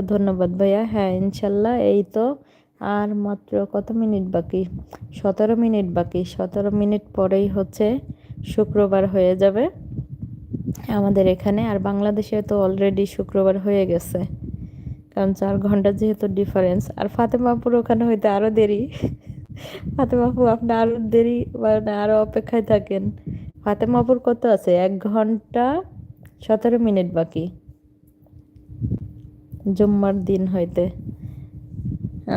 অসংখ্য ধন্যবাদ ভাইয়া। হ্যাঁ ইনশাল্লাহ এই তো আর মাত্র কত মিনিট বাকি? সতেরো মিনিট বাকি। সতেরো মিনিট পরেই হচ্ছে শুক্রবার হয়ে যাবে আমাদের এখানে। আর বাংলাদেশে তো অলরেডি শুক্রবার হয়ে গেছে। কারণ চার ঘণ্টা যেহেতু ডিফারেন্স আর ফাতেমাপুর ওখানে হইতে আরও দেরি। ফাতেমাপুর আপনি আরও দেরি মানে আরও অপেক্ষায় থাকেন। ফাতেমাপুর কত আছে? এক ঘণ্টা সতেরো মিনিট বাকি। জুম্মার দিন হইতে।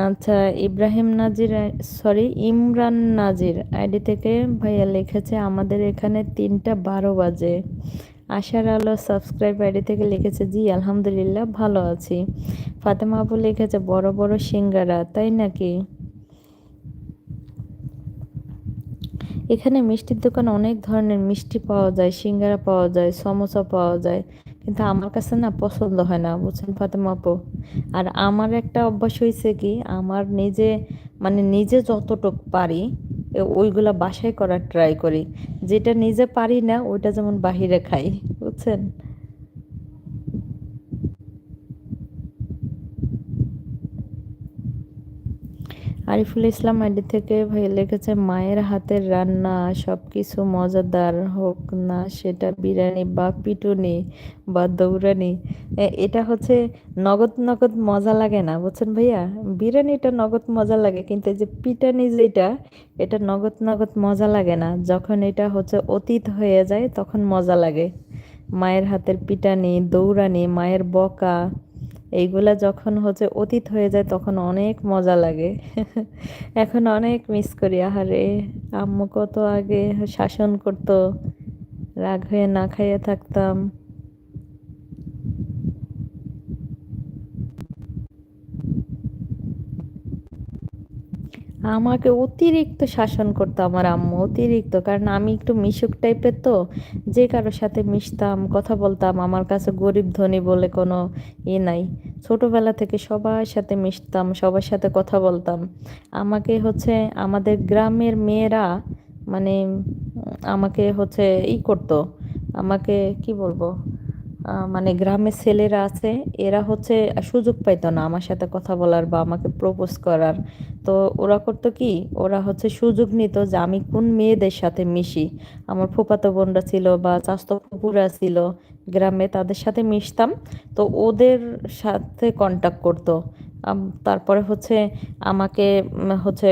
আচ্ছা ইব্রাহিম নাজির সরি ইমরান নাজির আইডি থেকে ভাইয়া লিখেছে, আমাদের এখানে তিনটা বারো বাজে। আশার আলো সাবস্ক্রাইব আইডি থেকে লিখেছে, জি, আলহামদুলিল্লাহ, ভালো আছি। ফাতেমা আপু লিখেছে, বড় বড় সিঙ্গারা, তাই নাকি? এখানে মিষ্টির দোকান অনেক ধরনের মিষ্টি পাওয়া যায়, সিঙ্গারা পাওয়া যায়, সমোসা পাওয়া যায়। কিন্তু আমার কাছে না পছন্দ হয় না, বুঝছেন ফাতেমা আপু? আর আমার একটা অভ্যাস হয়েছে কি, আমার নিজে মানে নিজে যতটুক পারি ওইগুলা বাসায় করার ট্রাই করি। যেটা নিজে পারি না, ওইটা যেমন বাহিরে খাই, বুঝছেন? আরিফুল ইসলাম আইডি থেকে ভাই লিখেছে, মায়ের হাতের রান্না সব কিছু মজাদার হোক না, সেটা বিরিয়ানি বা পিটুনি বা দৌড়ানি। এটা হচ্ছে নগদ নগদ মজা লাগে না, বুঝছেন ভাইয়া? বিরিয়ানিটা নগদ মজা লাগে, কিন্তু যে পিটানি যেটা, এটা নগদ নগদ মজা লাগে না। যখন এটা হচ্ছে অতীত হয়ে যায়, তখন মজা লাগে। মায়ের হাতের পিটানি, দৌড়ানি, মায়ের বকা এইগুলা যখন হচ্ছে অতীত হয়ে যায় তখন অনেক মজা লাগে। এখন অনেক মিস করি, আহারে আম্মু কত আগে শাসন করতো, রাগ হয়ে না খাইয়ে থাকতাম। আমাকে অতিরিক্ত শাসন করতো আমার আম্মু, অতিরিক্ত। কারণ আমি একটু মিশুক টাইপের তো, যে কারোর সাথে মিশতাম, কথা বলতাম, আমার কাছে গরিব ধনী বলে কোনো ই নাই। ছোটোবেলা থেকে সবার সাথে মিশতাম, সবার সাথে কথা বলতাম। আমাকে হচ্ছে, আমাদের গ্রামের মেয়েরা মানে আমাকে হচ্ছে ই করতো। আমাকে কি বলব? মানে গ্রামের ছেলেরা আছে, এরা হচ্ছে সুযোগ পাইতো না আমার সাথে কথা বলার বা আমাকে প্রপোজ করার। তো ওরা করতো কি, ওরা হচ্ছে সুযোগ নিত যে আমি কোন মেয়েদের সাথে মিশি। আমার ফুপাতো বোনরা ছিল বা চাস্তো ফুপুরা ছিল, গ্রামে তাদের সাথে মিশতাম। তো ওদের সাথে কন্ট্যাক্ট করতো। তারপরে হচ্ছে আমাকে হচ্ছে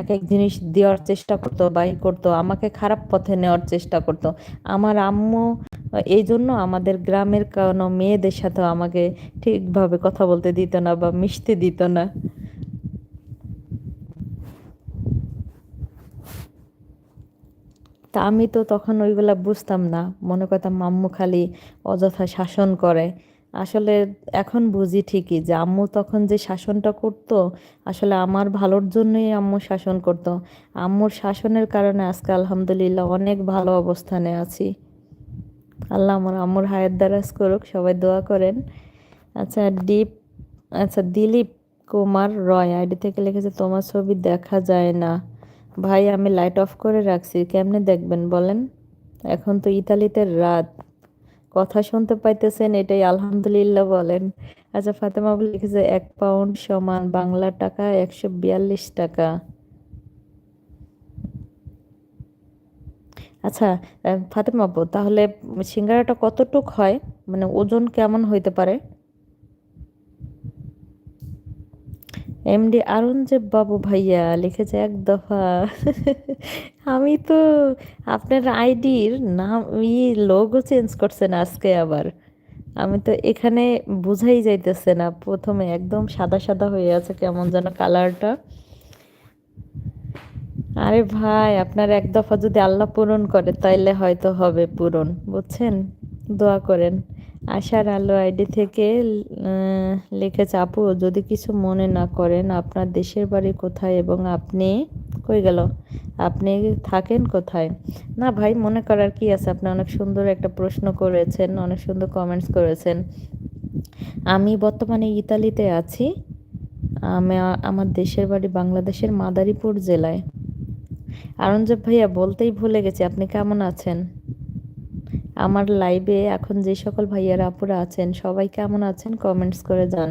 এক এক জিনিস দেওয়ার চেষ্টা করতো বাই করতো, আমাকে খারাপ পথে নেওয়ার চেষ্টা করতো। আমার আম্মু এই জন্য আমাদের গ্রামের কোনো মেয়েদের সাথে আমাকে ঠিকভাবে কথা বলতে দিত না বা মিশতে দিত না। তা আমি তো তখন ওইগুলা বুঝতাম না। মনে করতাম আম্মু খালি অযথা শাসন করে। আসলে এখন বুঝি ঠিকই যে আম্মু তখন যে শাসনটা করত, আসলে আমার ভালোর জন্যই আম্মু শাসন করত। আম্মুর শাসনের কারণে আজকে আলহামদুলিল্লাহ অনেক ভালো অবস্থানে আছি। আল্লাহ আমার আম্মুর হায়াত দ্বারাজ করুক, সবাই দোয়া করেন। আচ্ছা ডিপ আচ্ছা দিলীপ কুমার রয়, আইডি থেকে লিখেছে, তোমার ছবি দেখা যায় না। ভাই, আমি লাইট অফ করে রাখছি, কেমনে দেখবেন বলেন? এখন তো ইতালিতে রাত, কথা শুনতে পাইতেছেন এটাই, আলহামদুলিল্লাহ বলেন। আচ্ছা ফাতেমা লিখেছে, এক পাউন্ড সমান বাংলা টাকা, একশো বিয়াল্লিশ টাকা। আচ্ছা ফাতেমা আপু তাহলে সিঙ্গারাটা কতটুক হয়? মানে ওজন কেমন হইতে পারে? এমডি আরঞ্জেব বাবু ভাইয়া লিখেছে এক দফা। আমি তো আপনার আইডির নাম ই লোগো চেঞ্জ করছেন আজকে আবার। আমি তো এখানে বুঝাই যাইতেছে না, প্রথমে একদম সাদা সাদা হয়ে আছে কেমন যেন কালারটা আরে ভাই, আপনার এক দফা যদি আল্লাহ পূরণ করে, তাইলে হয়তো হবে পূরণ, বুঝছেন? দোয়া করেন। আশার আলো আইডি থেকে লিখেছে, আপু, যদি কিছু মনে না করেন, আপনার দেশের বাড়ি কোথায় এবং আপনি কই গেল? আপনি থাকেন কোথায়? না ভাই, মনে করার কি আছে? আপনি অনেক সুন্দর একটা প্রশ্ন করেছেন, অনেক সুন্দর কমেন্টস করেছেন। আমি বর্তমানে ইতালিতে আছি। আমি, আমার দেশের বাড়ি বাংলাদেশের মাদারীপুর জেলায়। আরঞ্জব ভাইয়া, বলতেই ভুলে গেছি, আপনি কেমন আছেন? আমার লাইভে এখন যে সকল ভাইয়ারা, আপুরা আছেন, সবাই কেমন আছেন? কমেন্টস করে জান